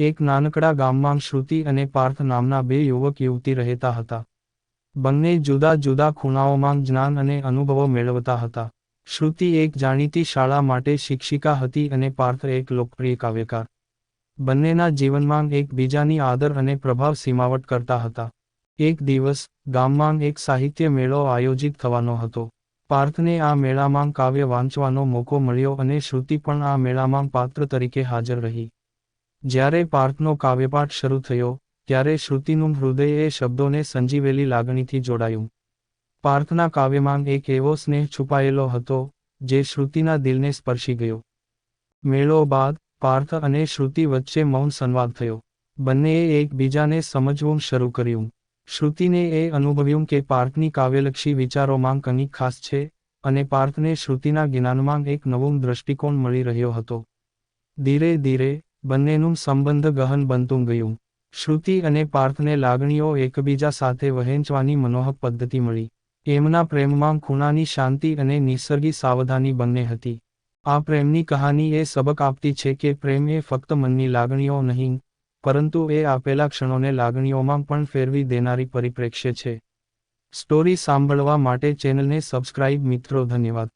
એક નાનકડા ગામમાં શ્રુતિ અને પાર્થ નામના બે યુવક યુવતી રહેતા હતા. બંને જુદા જુદા ખૂણાઓમાં જ્ઞાન અને અનુભવો મેળવતા હતા. શ્રુતિ એક જાણીતી શાળા માટે શિક્ષિકા હતી અને પાર્થ એક લોકપ્રિય કાવ્યકાર. બંનેના જીવનમાં એકબીજાની આદર અને પ્રભાવ સીમાવટ કરતા હતા. એક દિવસ, ગામમાં એક સાહિત્ય મેળો આયોજિત થવાનો હતો. પાર્થને આ મેળામાં કાવ્ય વાંચવાનો મોકો મળ્યો અને શ્રુતિ પણ આ મેળામાં પાત્ર તરીકે હાજર રહી. જ્યારે પાર્થનો કાવ્યપાઠ શરૂ થયો, ત્યારે શ્રુતિનું હૃદય એ શબ્દોને સંજીવેલી લાગણીથી જોડાયું. પાર્થના કાવ્યમાં એક એવો સ્નેહ છુપાયેલો હતો, જે શ્રુતિના દિલને સ્પર્શી ગયો. મેળો બાદ, પાર્થ અને શ્રુતિ વચ્ચે મૌન સંવાદ થયો. બંનેએ એકબીજાને સમજવું શરૂ કર્યું. શ્રુતિને એ અનુભવ્યું કે પાર્થની કાવ્યલક્ષી વિચારોમાં કંઈક ખાસ છે, અને પાર્થને શ્રુતિના જ્ઞાનમાં એક નવો દ્રષ્ટિકોણ મળી રહ્યો હતો. ધીરે ધીરે બંનેનું સંબંધ ગહન બનતું ગયું. શ્રુતિ અને પાર્થને લાગણીઓ એકબીજા સાથે વહેંચવાની મનોહક પદ્ધતિ મળી. એમના પ્રેમમાં ખૂણાની શાંતિ અને નિસર્ગી સાવધાની બંને હતી. આ પ્રેમની કહાની એ સબક આપતી છે કે પ્રેમ એ ફક્ત મનની લાગણીઓ નહીં, પરંતુ એ આપેલા ક્ષણોને લાગણીઓમાં પણ ફેરવી દેનારી પરિપ્રેક્ષ્ય છે. સ્ટોરી સાંભળવા માટે ચેનલને સબસ્ક્રાઇબ મિત્રો, ધન્યવાદ.